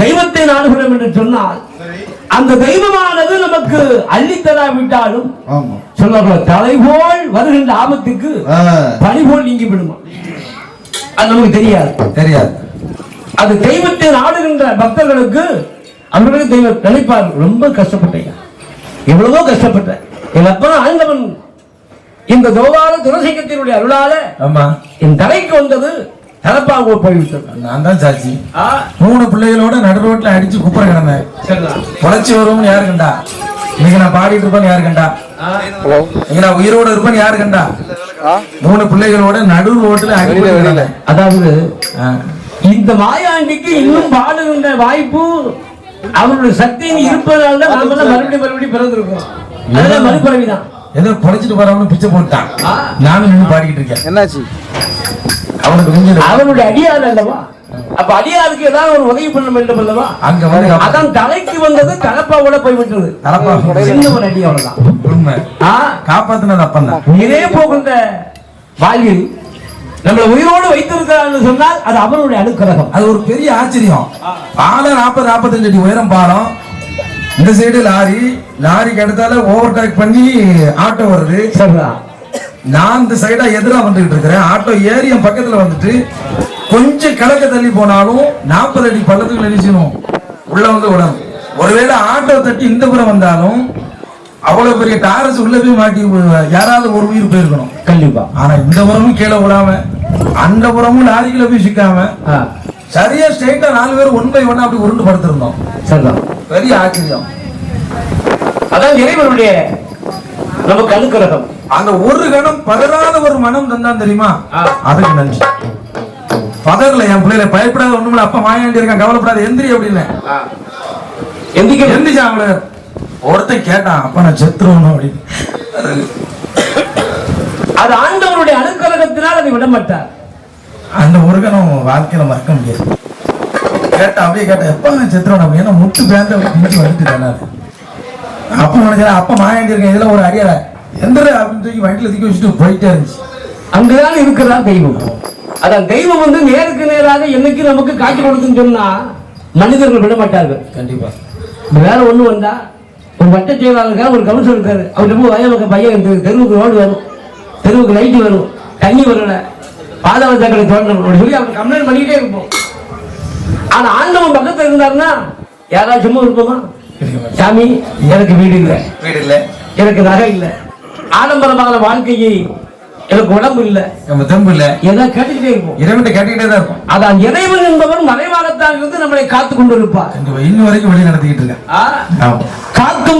தெய்வத்தை நாடுகிறோம் என்று சொன்னால் அந்த தெய்வமானது நமக்கு அள்ளித்தராவிட்டாலும் சொல்லுவார்கள் தலைபோல் வருகின்ற ஆபத்துக்கு ஆ, பனி போல் நீங்கி விடுமா? அது நமக்கு தெரியாது. தெரியாது. அது தெய்வத்தை நாடுகின்ற பக்தர்களுக்கு அவர்களுக்கு தெய்வம் நினைப்பார். ரொம்ப கஷ்டப்பட்டேன். எவ்வளவோ கஷ்டப்பட்டேன். என் அப்பன் ஆண்டவன் இந்த தோவார துளசிக்கத்தினுடைய அருளால ஆமா. என் தலைக்கு வந்தது தலப்பாக போய்விட்டது. நான் தான் சாட்சி ஆ, மூணு பிள்ளைகளோட நடு ரோட்ல அடிச்சு குப்புற கிடந்தேன். சரிதான். பொழைச்சி வருவோம்னு யாரு கண்டா? இன்னைக்கு நான் பாடிட்டு இருப்பேன்னு யாரு கண்டா? இன்னைக்கு நான் உயிரோட இருப்பேன்னு யாரு கண்டா? மூணு பிள்ளைகளோட நடு ரோட்ல கிடந்தேன். அதாவது. இந்த மாயாண்டிக்கு இன்னும் பாடுகின்ற வாய்ப்பு அவருடைய சக்தியின் இருப்பதால் தான் மறுபடியும் மறுபடியும் பிறந்திருக்கோம். அதெல்லாம் மறுபிறவிதான் ஏதோ பொழைச்சிட்டு போறவனு பிச்சை போட்டான். நானும் நின்று பாடிக்கிட்டு இருக்கேன். என்னாச்சு? அவனுடைய அடியாள் அல்லவா? அப்ப அடியாளுக்கு ஏதாவது ஒரு உதவி பண்ண வேண்டும் அல்லவா? அங்க அதான் தலைக்கு வந்தது கலப்பாவோட போய் விட்டது தலப்பா சின்ன ஒரு அடி அவ்வளவுதான் உண்மை. காப்பாத்தினது அப்பன் தான் இதே போகின்ற வாழ்வில் நம்மளை உயிரோடு வைத்திருக்கிறான்னு சொன்னால் அது அவனுடைய அனுக்கிரகம். அது ஒரு பெரிய ஆச்சரியம். பாலம் நாற்பது நாற்பத்தஞ்சு அடி உயரம் பாலம். இந்த சைடு லாரி. லாரிக்கு அடுத்தால ஓவர் டேக் பண்ணி ஆட்டோ வருது. சரிதான் நான் இந்த சைடா எதிரா வந்துகிட்டு இருக்கிறேன். ஆட்டோ ஏறி என் பக்கத்துல வந்துட்டு கொஞ்சம் கிழக்க தள்ளி போனாலும் நாற்பது அடி பள்ளத்துக்கு நெரிச்சணும் உள்ள வந்து விடணும் ஒருவேளை ஆட்டோ தட்டி இந்த புறம் வந்தாலும் அவ்வளவு பெரிய டாரஸ் உள்ள போய் மாட்டி யாராவது ஒரு உயிர் போயிருக்கணும். கண்டிப்பா. ஆனா இந்த புறமும் கீழே விடாம அந்த புறமும் லாரிக்குள்ள போய் சிக்காம சரியா ஸ்ட்ரைட்டா நாலு பேர் ஒன் பை ஒன் அப்படி உருண்டு படுத்திருந்தோம். சரிதான். பெரிய ஆச்சரியம். அதான் இறைவனுடைய நமக்கு அனுக்கிரகம் அந்த ஒரு கணம் பதறாத ஒரு மனம் தந்தான் தெரியுமா. அதுக்கு நன்றி. பதறல என் பிள்ளைல பயப்படாத ஒண்ணுமில்ல அப்பா மாயாண்டி இருக்கான் கவலைப்படாத எந்திரி அப்படின்னு. எந்திக்க எந்திரிச்சா அவங்கள ஒருத்தன் கேட்டான் அப்பா நான் செத்துருவணும் அப்படின்னு. அது ஆண்டவருடைய அனுக்கிரகத்தினால் அதை விட மாட்டார் அந்த ஒரு கணம் வாழ்க்கையில மறக்க முடியாது. கேட்டா அப்படியே கேட்டா எப்ப நான் செத்துருவணும் அப்படின்னு. முட்டு பேந்த பிஞ்சு வந்துட்டு அப்ப நினைக்கிறேன் அப்பா இருக்கேன் இதுல ஒரு அடியார எந்திர அப்படின்னு தூக்கி வண்டியில தூக்கி வச்சுட்டு போயிட்டே இருந்துச்சு. அங்குதான் இருக்கிறதா தெய்வம். அதான் தெய்வம் வந்து நேருக்கு நேராக என்னைக்கு நமக்கு காட்சி கொடுக்குன்னு சொன்னா மனிதர்கள் விட மாட்டார்கள். கண்டிப்பா. வேற ஒண்ணு வந்தா ஒரு வட்ட செயலாளருக்கா ஒரு கவுன்சிலர் இருக்காரு. அவர்கிட்ட போய் வயலுக்கு பையன் தெரு- தெருவுக்கு ரோடு வரும் தெருவுக்கு லைட்டு வரும் தண்ணி வரல பாதாள சாக்கடை தோண்டணும் சொல்லி அவர் கம்ப்ளைண்ட் பண்ணிக்கிட்டே இருப்போம். ஆனா ஆண்டவன் பக்கத்துல இருந்தாருன்னா யாராவது சும்மா இருப்போமா? சாமி எனக்கு வீடு இல்லை. வீடு இல்ல. எனக்கு நகை இல்லை. ஆடம்பரமான வாழ்க்கையை எனக்கு உடம்பு இல்லை. நம்ம தெம்பு இல்ல. ஏதாவது கேட்டுக்கிட்டே இருப்போம். இறைவன்ட்ட கேட்டுக்கிட்டே தான் இருக்கும் அதான் இறைவன் என்பவர் மறைவாகத்தான் இருந்து நம்மளை காத்து கொண்டு இருப்பார் இன்னும் வரைக்கும் வழி நடத்திக்கிட்டு ஆமா. காக்கும்